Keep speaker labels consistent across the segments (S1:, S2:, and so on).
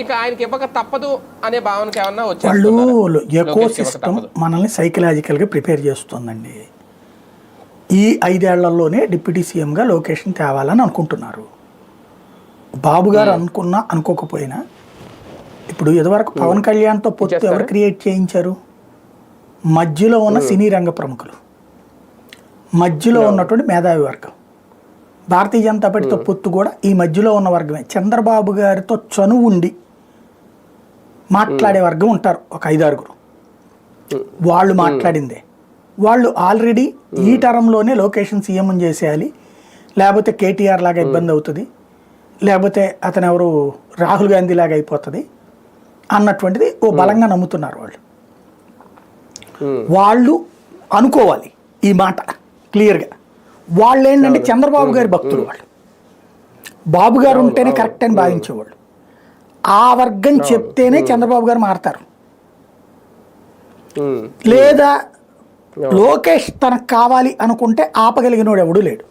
S1: ఇక ఆయనకి ఇవ్వక తప్పదు అనే భావనకి ఏమన్నా
S2: వాళ్ళు? Ecosystem. మనల్ని సైకలాజికల్గా ప్రిపేర్ చేస్తుందండి. ఈ ఐదేళ్ళలోనే డిప్యూటీ సీఎంగా లొకేషన్ తేవాలని అనుకుంటున్నారు. బాబు గారు అనుకున్నా అనుకోకపోయినా ఇప్పుడు ఇదివరకు పవన్ కళ్యాణ్తో పొత్తు ఎవరు క్రియేట్ చేయించారు? మధ్యలో ఉన్న సినీ రంగ ప్రముఖులు మధ్యలో ఉన్నటువంటి మేధావి వర్గం. భారతీయ జనతా పార్టీతో పొత్తు కూడా ఈ మధ్యలో ఉన్న వర్గమే. చంద్రబాబు గారితో చనువు ఉండి మాట్లాడే వర్గం ఉంటారు. ఒక ఐదారుగురు. వాళ్ళు మాట్లాడిందే. వాళ్ళు ఆల్రెడీ ఈ టర్మ్లోనే లొకేషన్ సీఎం చేసేయాలి. లేకపోతే కేటీఆర్ లాగా ఇబ్బంది అవుతుంది. లేకపోతే అతను ఎవరు? రాహుల్ గాంధీ లాగా అయిపోతుంది. అన్నటువంటిది ఓ బలంగా నమ్ముతున్నారు వాళ్ళు. వాళ్ళు అనుకోవాలి ఈ మాట క్లియర్గా. వాళ్ళు ఏంటంటే చంద్రబాబు గారి భక్తులు వాళ్ళు. బాబు గారు ఉంటేనే కరెక్ట్ అని భావించేవాళ్ళు. ఆ వర్గం చెప్తేనే చంద్రబాబు గారు మారతారు. లేదా లోకేష్ తనకు కావాలి అనుకుంటే ఆపగలిగినోడు ఎవడు లేడు.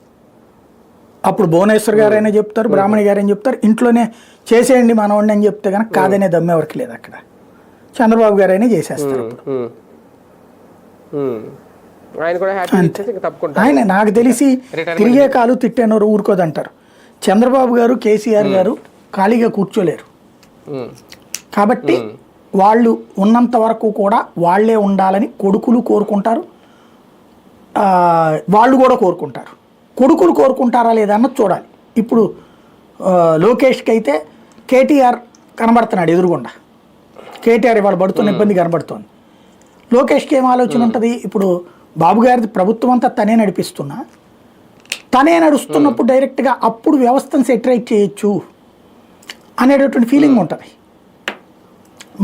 S2: అప్పుడు భువనేశ్వర్ గారైనా చెప్తారు బ్రాహ్మణి గారైనా చెప్తారు ఇంట్లోనే చేసేయండి మనవాడిని అని చెప్తే కనుక కాదనే దమ్మె ఎవరికి లేదు అక్కడ. చంద్రబాబు గారైనా చేసేస్తారు.
S1: ఆయన
S2: నాకు తెలిసి తిరిగే కాలు తిట్టేనోరు ఊరుకోదంటారు. చంద్రబాబు గారు కేసీఆర్ గారు ఖాళీగా కూర్చోలేరు. కాబట్టి వాళ్ళు ఉన్నంత వరకు కూడా వాళ్ళే ఉండాలని కొడుకులు కోరుకుంటారు. వాళ్ళు కూడా కోరుకుంటారు. కొడుకులు కోరుకుంటారా లేదా అన్నది చూడాలి. ఇప్పుడు లోకేష్కి అయితే కేటీఆర్ కనబడుతున్నాడు ఎదురుగుండా. కేటీఆర్ ఇవాళ పడుతున్న ఇబ్బంది కనబడుతోంది. లోకేష్కి ఏం ఆలోచన ఉంటుంది? ఇప్పుడు బాబు గారిది ప్రభుత్వం అంతా తనే నడిపిస్తున్నా. తనే నడుస్తున్నప్పుడు డైరెక్ట్గా అప్పుడు వ్యవస్థను సెటరేట్ చేయొచ్చు. అనేటటువంటి ఫీలింగ్ ఉంటుంది.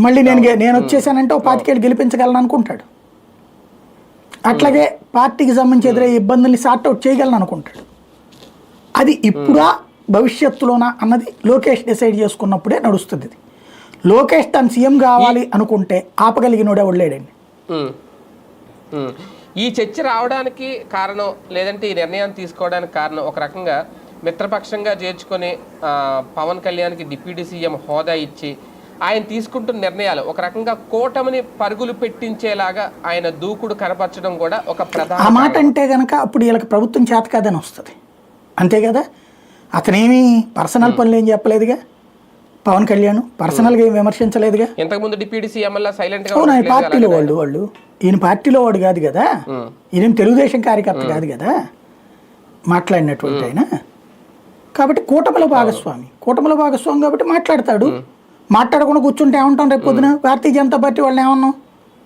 S2: మళ్ళీ నేను నేను వచ్చేసానంటే ఓ పాతికేళ్ళు గెలిపించగలను అనుకుంటాడు. అట్లాగే పార్టీకి సంబంధించి ఎదురయ్యే ఇబ్బందుల్ని సార్ట్ అవుట్ చేయగలను అనుకుంటాడు. అది ఇప్పుడా భవిష్యత్తులోనా అన్నది లోకేష్ డిసైడ్ చేసుకున్నప్పుడే నడుస్తుంది ఇది. లోకేష్ తను సీఎం కావాలి అనుకుంటే ఆపగలిగినోడే
S1: ఉమ్. ఈ చర్చ రావడానికి కారణం లేదంటే ఈ నిర్ణయాన్ని తీసుకోవడానికి కారణం ఒక రకంగా మిత్రపక్షంగా చేర్చుకొని పవన్ కళ్యాణ్కి డిప్యూటీ సీఎం హోదా ఇచ్చి ఆయన తీసుకుంటున్న నిర్ణయాలు ఒక రకంగా కూటమిని పరుగులు పెట్టించేలాగా ఆయన దూకుడు కనపరచడం కూడా ఒక
S2: ఆ
S1: ప్రధాన
S2: మాట అంటే గనక అప్పుడు వీళ్ళకి ప్రభుత్వం చేత కాదని వస్తుంది. అంతే కదా? అతనేమి పర్సనల్ పనులు ఏం చెప్పలేదుగా? పవన్ కళ్యాణ్ పర్సనల్గా ఏం విమర్శించలేదుగా?
S1: ఇంతకుముందు డిప్యూటీ సీఎం సైలెంట్
S2: అవును పార్టీలో వాళ్ళు వాళ్ళు. ఈయన పార్టీలో వాడు కాదు కదా? ఈయన తెలుగుదేశం కార్యకర్త కాదు కదా? మాట్లాడినటువంటి ఆయన. కాబట్టి కూటమిలో భాగస్వామి. కూటమిలో భాగస్వామి కాబట్టి మాట్లాడతాడు. మాట్లాడకుండా కూర్చుంటే ఏమంటాం రేపు పొద్దున? భారతీయ జనతా పార్టీ వాళ్ళని ఏమన్నాం?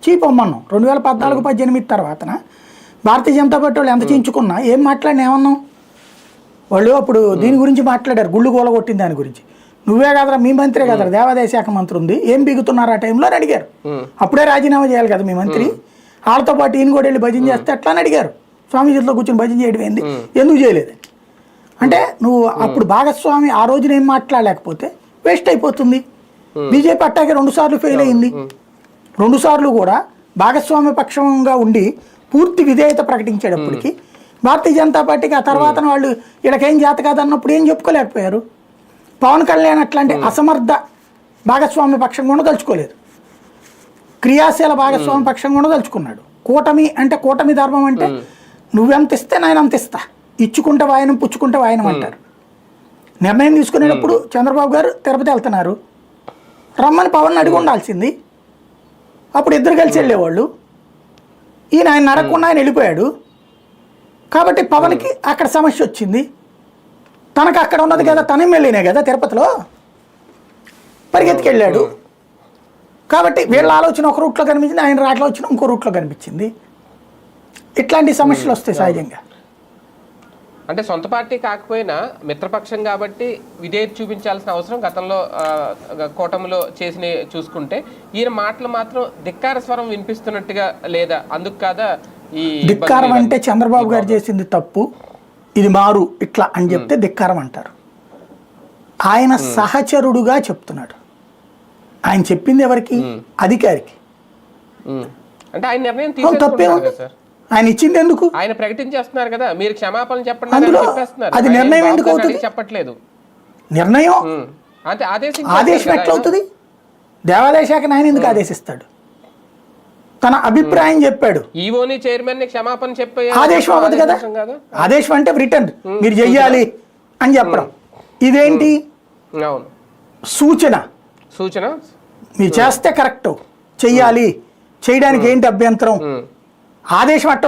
S2: చీపమ్మన్నాం. రెండు వేల పద్నాలుగు పద్దెనిమిది తర్వాతన? భారతీయ జనతా పార్టీ వాళ్ళు ఎంత చించుకున్నా ఏం మాట్లాడిన ఏమన్నాం? వాళ్ళు అప్పుడు దీని గురించి మాట్లాడారు. గుళ్ళు గోలగొట్టిన దాని గురించి. నువ్వే కదరా మీ మంత్రే కదరా దేవాదాయ శాఖ మంత్రి ఉంది. ఏం బిగుతున్నారు ఆ టైంలో అని అడిగారు. అప్పుడే రాజీనామా చేయాలి కదా మీ మంత్రి. వాళ్ళతో పాటు ఈయన కూడా వెళ్ళి భజన చేస్తే ఎట్లా అని అడిగారు. స్వామీజీతో కూర్చొని భజన చేయడం ఏంది? ఎందుకు చేయలేదు? అంటే నువ్వు అప్పుడు భాగస్వామి ఆ రోజున ఏం మాట్లాడలేకపోతే వేస్ట్ అయిపోతుంది. బీజేపీ అట్టాగే రెండు సార్లు ఫెయిల్ అయింది. రెండు సార్లు కూడా భాగస్వామ్య పక్షంగా ఉండి పూర్తి విధేయత ప్రకటించేటప్పటికి భారతీయ జనతా పార్టీకి ఆ తర్వాత వాళ్ళు వీళ్ళకేం చేత కాదన్నప్పుడు ఏం చెప్పుకోలేకపోయారు. పవన్ కళ్యాణ్ అట్లాంటి అసమర్థ భాగస్వామ్య పక్షం కూడా తలుచుకోలేదు. క్రియాశీల భాగస్వామి పక్షం కూడా తలుచుకున్నాడు. కూటమి అంటే కూటమి ధర్మం అంటే నువ్వెంత ఇస్తే నేను అంత ఇస్తా. ఇచ్చుకుంటే వాయనం పుచ్చుకుంటే వాయనం అంటారు. నిర్ణయం తీసుకునేటప్పుడు చంద్రబాబు గారు తిరుపతి వెళ్తున్నారు. రమ్మని పవన్ అడిగి ఉండాల్సింది. అప్పుడు ఇద్దరు కలిసి వెళ్ళేవాళ్ళు. ఈయన ఆయన నడకుండా ఆయన వెళ్ళిపోయాడు. కాబట్టి పవన్కి అక్కడ సమస్య వచ్చింది. తనకు అక్కడ ఉన్నది కదా తన ఎమ్మెల్యేనే కదా తిరుపతిలో. పరిగెత్తికెళ్ళాడు. కాబట్టి వీళ్ళ ఆలోచన ఒక రూట్లో కనిపించింది ఆయన రాట్లో వచ్చిన ఇంకో రూట్లో కనిపించింది. ఇట్లాంటి సమస్యలు వస్తాయి సహజంగా.
S1: అంటే సొంత పార్టీ కాకపోయినా మిత్రపక్షం కాబట్టి విధేయత చూపించాల్సిన అవసరం గతంలో కూటమిలో చేసిన చూసుకుంటే. ఈయన మాటలు మాత్రం ధిక్కార స్వరం వినిపిస్తున్నట్టుగా లేదా అందుకు కాదా ఈ
S2: ధిక్కారం అంటే చంద్రబాబు గారు చేసింది తప్పు ఇది మారు ఇట్లా అని చెప్తే ధిక్కారం అంటారు. ఆయన సహచరుడుగా చెప్తున్నాడు. ఆయన చెప్పింది ఎవరికి? అధికారికి.
S1: అంటే ఆయన నిర్ణయం
S2: తప్పేం ఆయన ఇచ్చింది ఎందుకు?
S1: ఆయన ప్రకటించేస్తున్నారు కదా మీరు క్షమాపణ చెప్పండి
S2: అందులో అది నిర్ణయం ఎందుకు అవుతుంది?
S1: చెప్పట్లేదు.
S2: నిర్ణయం.
S1: అంటే ఆదేశం
S2: ఆదేశం ఎట్లా అవుతుంది దేవాదాయ శాఖ ఆయన ఎందుకు ఆదేశిస్తాడు? తన అభిప్రాయం చెప్పాడు.
S1: ఈవోని చైర్మన్ని క్షమాపణ చెప్పే
S2: ఆదేశం అవ్వదు కదా?
S1: ఆదేశం
S2: అంటే రిటర్న్ మీరు చెయ్యాలి అని చెప్పడం. ఇదేంటి? సూచన.
S1: సూచన?
S2: మీరు చేస్తే కరెక్ట్ చెయ్యాలి. చేయడానికి ఏంటి అభ్యంతరం. ఆదేశం అట్ట